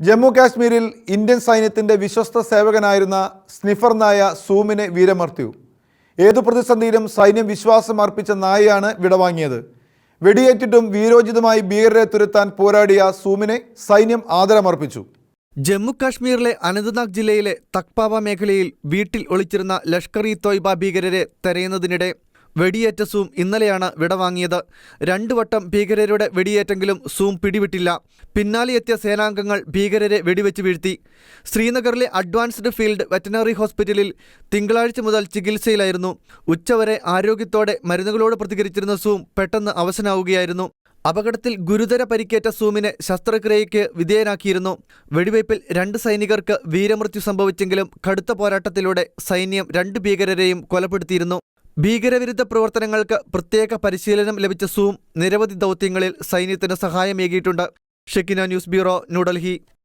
ജമ്മു കാശ്മീരിൽ ഇന്ത്യൻ സൈന്യത്തിന്റെ വിശ്വസ്ത സേവകനായിരുന്ന സ്നിഫർ നായ സൂമിനെ വീരമർത്യു. ഏതു പ്രതിസന്ധിയിലും സൈന്യം വിശ്വാസം അർപ്പിച്ച നായയാണ് വിടവാങ്ങിയത്. വെടിയേറ്റിട്ടും വീരോചിതമായി ഭീകരരെ തുരത്താൻ പോരാടിയ സൂമിനെ സൈന്യം ആദരമർപ്പിച്ചു. ജമ്മു കാശ്മീരിലെ അനന്ത്നാഗ് ജില്ലയിലെ തക്പാവ മേഖലയിൽ വീട്ടിൽ ഒളിച്ചിരുന്ന ലഷ്കർ ഇ തോയ്ബ ഭീകരരെ തെരയുന്നതിനിടെ വെടിയേറ്റ സൂം ഇന്നലെയാണ് വിടവാങ്ങിയത് രണ്ടു വട്ടം ഭീകരരുടെ വെടിയേറ്റെങ്കിലും സൂം പിടിവിട്ടില്ല. പിന്നാലെ എത്തിയ സേനാംഗങ്ങൾ ഭീകരരെ വെടിവെച്ച് വീഴ്ത്തി. ശ്രീനഗറിലെ അഡ്വാൻസ്ഡ് ഫീൽഡ് വെറ്റനറി ഹോസ്പിറ്റലിൽ തിങ്കളാഴ്ച മുതൽ ചികിത്സയിലായിരുന്നു. ഉച്ചവരെ ആരോഗ്യത്തോടെ മരുന്നുകളോട് പ്രതികരിച്ചിരുന്ന സൂം പെട്ടെന്ന് അവശനാവുകയായിരുന്നു. അപകടത്തിൽ ഗുരുതര പരിക്കേറ്റ സൂമിനെ ശസ്ത്രക്രിയയ്ക്ക് വിധേയനാക്കിയിരുന്നു. വെടിവയ്പിൽ രണ്ട് സൈനികർക്ക് വീരമൃത്യു സംഭവിച്ചെങ്കിലും കടുത്ത പോരാട്ടത്തിലൂടെ സൈന്യം രണ്ട് ഭീകരരെയും കൊലപ്പെടുത്തിയിരുന്നു. ഭീകരവിരുദ്ധ പ്രവർത്തനങ്ങൾക്ക് പ്രത്യേക പരിശീലനം ലഭിച്ച സൂം നിരവധി ദൗത്യങ്ങളിൽ സൈന്യത്തിന് സഹായമേകിയിട്ടുണ്ട്. Shekina news bureau New Delhi.